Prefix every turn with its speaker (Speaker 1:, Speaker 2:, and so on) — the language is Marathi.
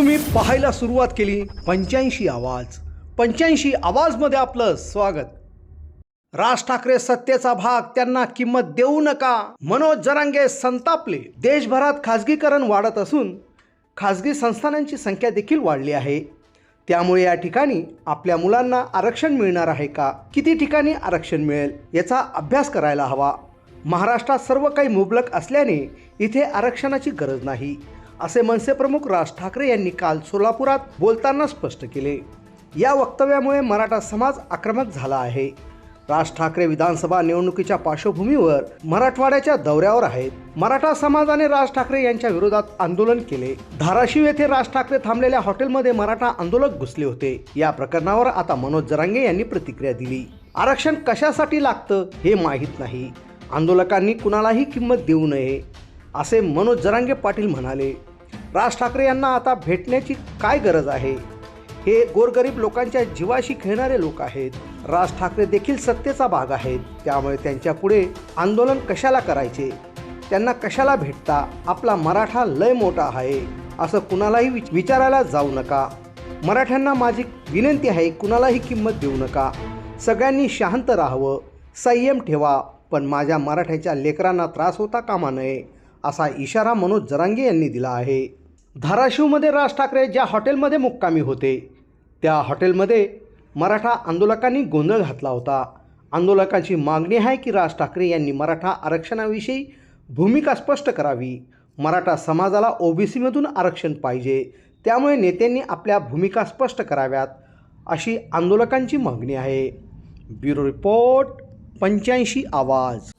Speaker 1: तुम्ही पाहायला सुरुवात केली. पंच्याऐंशी आवाज. पंच्याऐंशी आवाजमध्ये आपलं स्वागत. राज ठाकरे सत्तेचा भाग त्यांना किंमत देऊ नका. मनोज जरांगे संतापले. देशभरात खाजगीकरण वाढत असून खाजगी संस्थानांची संख्या देखील वाढली आहे. त्यामुळे या ठिकाणी आपल्या मुलांना आरक्षण मिळणार आहे का? किती ठिकाणी आरक्षण मिळेल याचा अभ्यास करायला हवा. महाराष्ट्रात सर्व काही मुबलक असल्याने इथे आरक्षणाची गरज नाही. असे मनसे प्रमुख राज ठाकरे यांनी काल सोलापुरात बोलताना स्पष्ट केले. या वक्तव्यामुळे मराठा समाज आक्रमक झाला आहे. राज ठाकरे विधानसभा निवडणुकीच्या पार्श्वभूमीवर मराठवाड्याच्या दौऱ्यावर आहेत. मराठा समाजाने राज ठाकरे यांच्या विरोधात आंदोलन केले. धाराशिव येथे राज ठाकरे थांबलेल्या हॉटेलमध्ये मराठा आंदोलक घुसले होते. या प्रकरणावर आता मनोज जरांगे यांनी प्रतिक्रिया दिली. आरक्षण कशासाठी लागतं हे माहीत नाही. आंदोलकांनी कुणालाही किंमत देऊ नये असे मनोज जरांगे पाटील म्हणाले. राज ठाकरे यांना आता भेटण्याची काय गरज आहे? हे गोरगरीब लोकांच्या जीवाशी खेळणारे लोक आहेत. राज ठाकरे देखील सत्तेचा भाग आहेत. त्यामुळे त्यांच्या पुढे आंदोलन कशाला करायचे? त्यांना कशाला भेटता? आपला मराठा लय मोठा आहे. असं कुणालाही विचारायला जाऊ नका. मराठ्यांना माझी विनंती आहे कुणालाही किंमत देऊ नका. सगळ्यांनी शांत राहावं. संयम ठेवा. पण माझ्या मराठ्याच्या लेकरांना त्रास होता कामा नये. असा इशारा मनोज जरांगे यांनी दिला आहे. धाराशिवमध्ये राज ठाकरे ज्या हॉटेलमध्ये मुक्कामी होते त्या हॉटेलमध्ये मराठा आंदोलकांनी गोंधळ घातला होता. आंदोलकांची मागणी आहे की राज ठाकरे यांनी मराठा आरक्षणाविषयी भूमिका स्पष्ट करावी. मराठा समाजाला ओबीसीमधून आरक्षण पाहिजे त्यामुळे नेत्यांनी आपल्या भूमिका स्पष्ट कराव्यात अशी आंदोलकांची मागणी आहे. ब्युरो रिपोर्ट पंच्याऐंशी आवाज.